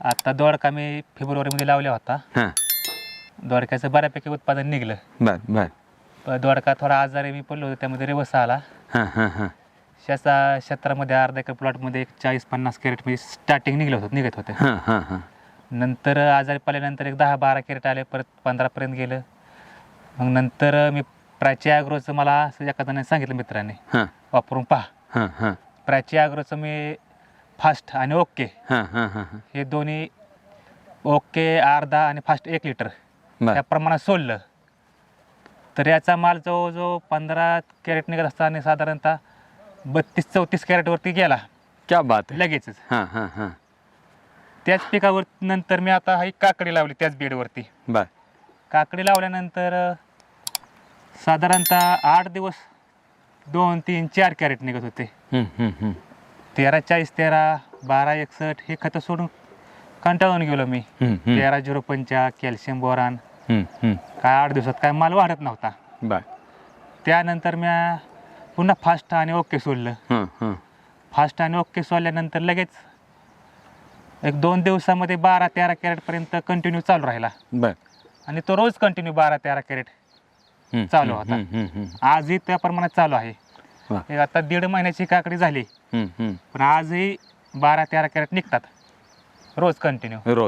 आता दोडका मी फेब्रुवारीमध्ये लावला होता. हां. दोडक्याचं बऱ्यापैकी उत्पादन निघलं. बर बर. पण दोडका थोडा आजारी मी पडलो होतो त्यामध्ये रेवस आला. हां हां हां. क्षेत्रामध्ये अर्धा एकर प्लॉटमध्ये एक चाळीस पन्नास कॅरेट म्हणजे स्टार्टिंग निघलं होतं निघत होते. हां हां हां. नंतर आजारी पडल्यानंतर एक दहा बारा कॅरेट आले परत पंधरापर्यंत गेलं. मग नंतर मी प्राची ॲग्रोचं मला असं एखाद्याने सांगितलं मित्राने. हां. वापरून पहा. हां हां. प्राची ॲग्रोचं मी फास्ट आणि ओके. हां हां हां हां. हे दोन्ही ओके अर्धा आणि फास्ट एक लिटर. बर. त्या प्रमाणात सोडलं. तर याचा माल जवळजवळ पंधरा कॅरेट निघत असताना साधारणतः बत्तीस चौतीस कॅरेटवरती गेला. क्या बात आहे. लगेचच. हां हां हां. त्याच पिकावर नंतर मी आता ही काकडी लावली त्याच बेडवरती. बर. काकडी लावल्यानंतर अ, साधारणतः आठ दिवस दोन तीन चार कॅरेट निघत होते. हं, हं, हं. तेरा चाळीस तेरा बारा एकसष्ट हे खतं सोडून कंटाळून गेलो मी. तेरा झिरो पंचा कॅल्शियम बोरान. काय आठ दिवसात काय माल वाढत नव्हता. बर त्यानंतर मी पुन्हा फास्ट आणि ओके सोडलं. हं, हं. फास्ट आणि ओके सोडल्यानंतर लगेच एक दोन दिवसामध्ये बारा तेरा कॅरेटपर्यंत कंटिन्यू चालू राहिला. बर आणि तो रोज कंटिन्यू बारा तेरा कॅरेट चालू होता. आजही त्या प्रमाणात चालू आहे. वा. एक आता दीड महिन्याची काकडी झाली हं, हं. पण आजही बारा तेरा कॅरेट निघतात रोज कंटिन्यू रोज